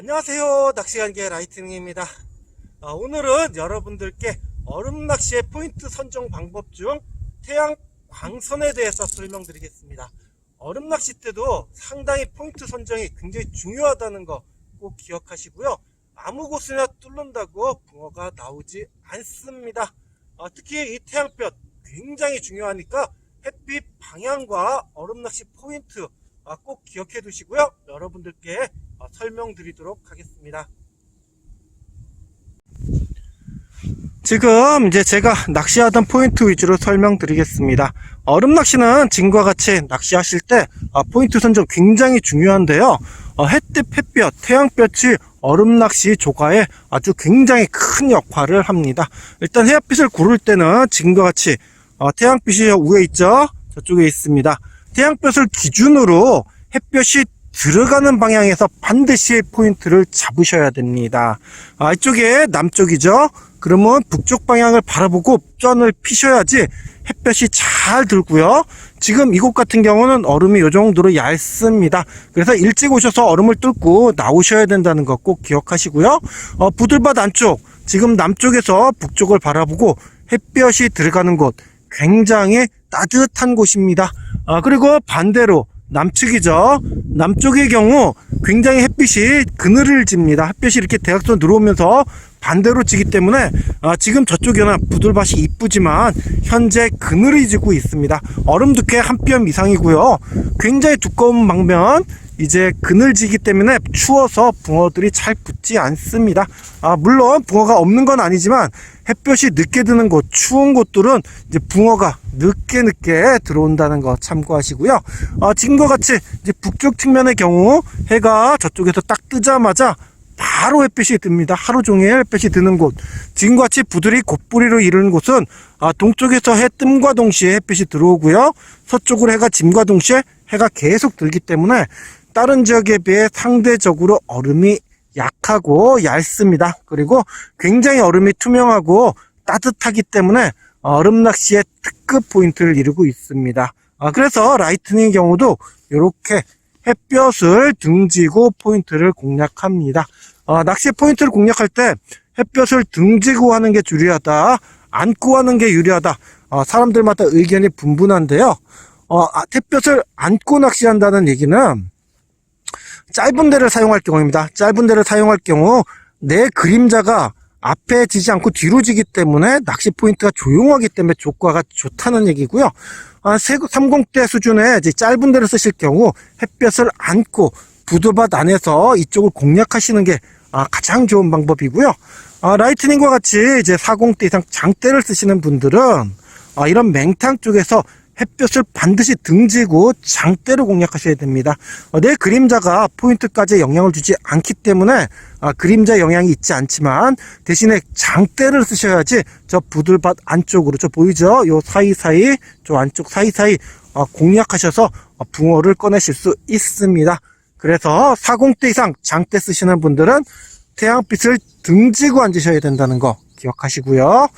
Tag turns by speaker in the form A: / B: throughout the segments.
A: 안녕하세요. 낚시간계 라이트닝입니다. 아, 오늘은 여러분들께 얼음 낚시의 포인트 선정 방법 중 태양 광선에 대해서 설명드리겠습니다. 얼음 낚시 때도 상당히 포인트 선정이 굉장히 중요하다는 거 꼭 기억하시고요. 아무 곳이나 뚫는다고 붕어가 나오지 않습니다. 아, 특히 이 태양볕 굉장히 중요하니까 햇빛 방향과 얼음 낚시 포인트 아, 꼭 기억해 두시고요. 여러분들께 어, 설명드리도록 하겠습니다. 지금 이제 제가 낚시하던 포인트 위주로 설명드리겠습니다. 얼음 낚시는 지금과 같이 낚시하실 때 아, 포인트 선정 굉장히 중요한데요. 어, 햇빛, 햇볕, 태양볕이 얼음 낚시 조과에 아주 굉장히 큰 역할을 합니다. 일단 햇빛을 고를 때는 지금과 같이 어, 태양빛이 위에 있죠? 저쪽에 있습니다. 태양볕을 기준으로 햇볕이 들어가는 방향에서 반드시 포인트를 잡으셔야 됩니다. 아, 이쪽에 남쪽이죠? 그러면 북쪽 방향을 바라보고 전을 피셔야지 햇볕이 잘 들고요. 지금 이곳 같은 경우는 얼음이 이 정도로 얇습니다. 그래서 일찍 오셔서 얼음을 뚫고 나오셔야 된다는 거꼭 기억하시고요. 어, 부들밭 안쪽, 지금 남쪽에서 북쪽을 바라보고 햇볕이 들어가는 곳 굉장히 따뜻한 곳입니다. 아, 그리고 반대로 남측이죠. 남쪽의 경우 굉장히 햇빛이 그늘을 집니다. 햇빛이 이렇게 대각선 들어오면서 반대로 지기 때문에 아, 지금 저쪽에는 부들밭이 이쁘지만 현재 그늘이 지고 있습니다. 얼음 두께 한 뼘 이상이고요. 굉장히 두꺼운 방면 이제 그늘지기 때문에 추워서 붕어들이 잘 붙지 않습니다. 아, 물론 붕어가 없는 건 아니지만 햇볕이 늦게 드는 곳, 추운 곳들은 이제 붕어가 늦게 늦게 들어온다는 거 참고하시고요. 아, 지금과 같이 이제 북쪽 측면의 경우 해가 저쪽에서 딱 뜨자마자 바로 햇빛이 듭니다. 하루 종일 햇빛이 드는 곳. 지금과 같이 부들이 곧뿌리로 이르는 곳은 아, 동쪽에서 해 뜸과 동시에 햇빛이 들어오고요. 서쪽으로 해가 짐과 동시에 해가 계속 들기 때문에 다른 지역에 비해 상대적으로 얼음이 약하고 얇습니다. 그리고 굉장히 얼음이 투명하고 따뜻하기 때문에 얼음 낚시의 특급 포인트를 이루고 있습니다. 아, 그래서 라이트닝의 경우도 이렇게 햇볕을 등지고 포인트를 공략합니다. 아, 낚시 포인트를 공략할 때 햇볕을 등지고 하는 게 유리하다. 안고 하는 게 유리하다. 어, 사람들마다 의견이 분분한데요. 어, 아, 햇볕을 안고 낚시한다는 얘기는 짧은 데를 사용할 경우입니다. 짧은 데를 사용할 경우 내 그림자가 앞에 지지 않고 뒤로 지기 때문에 낚시 포인트가 조용하기 때문에 조과가 좋다는 얘기고요. 아, 30대 수준의 짧은 데를 쓰실 경우 햇볕을 안고 부두밭 안에서 이쪽을 공략하시는 게 아, 가장 좋은 방법이고요. 아, 라이트닝과 같이 이제 40대 이상 장대를 쓰시는 분들은 아, 이런 맹탕 쪽에서 햇볕을 반드시 등지고 장대로 공략하셔야 됩니다. 어, 내 그림자가 포인트까지 영향을 주지 않기 때문에 아, 그림자 영향이 있지 않지만 대신에 장대를 쓰셔야지 저 부들밭 안쪽으로 저 보이죠? 요 사이사이 저 안쪽 사이사이 어, 공략하셔서 어, 붕어를 꺼내실 수 있습니다. 그래서 40대 이상 장대 쓰시는 분들은 태양빛을 등지고 앉으셔야 된다는 거 기억하시고요.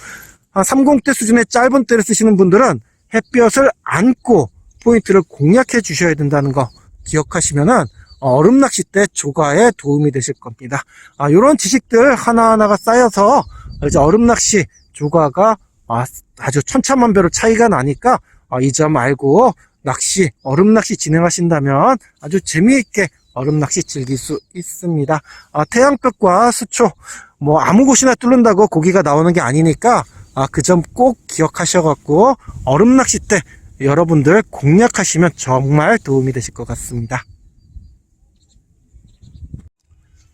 A: 한 30대 수준의 짧은 때를 쓰시는 분들은 햇볕을 안고 포인트를 공략해 주셔야 된다는 거 기억하시면은 얼음 낚시 때 조과에 도움이 되실 겁니다. 아, 이런 지식들 하나하나가 쌓여서 이제 얼음 낚시 조과가 아, 아주 천차만별로 차이가 나니까 아, 이점 알고 낚시, 얼음 낚시 진행하신다면 아주 재미있게 얼음 낚시 즐길 수 있습니다. 아, 태양볕과 수초, 뭐 아무 곳이나 뚫는다고 고기가 나오는 게 아니니까 아, 그 점 꼭 기억하셔갖고 얼음 낚시 때 여러분들 공략하시면 정말 도움이 되실 것 같습니다.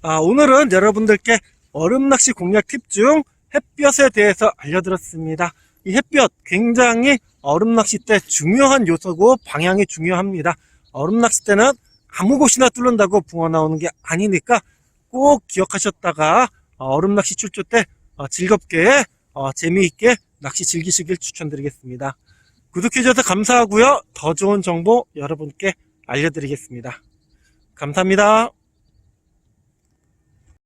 A: 아, 오늘은 여러분들께 얼음 낚시 공략 팁 중 햇볕에 대해서 알려드렸습니다. 이 햇볕 굉장히 얼음 낚시 때 중요한 요소고 방향이 중요합니다. 얼음 낚시 때는 아무 곳이나 뚫는다고 붕어 나오는 게 아니니까 꼭 기억하셨다가 얼음 낚시 출조 때 어, 즐겁게 어, 재미있게 낚시 즐기시길 추천드리겠습니다. 구독해주셔서 감사하고요. 더 좋은 정보 여러분께 알려드리겠습니다. 감사합니다.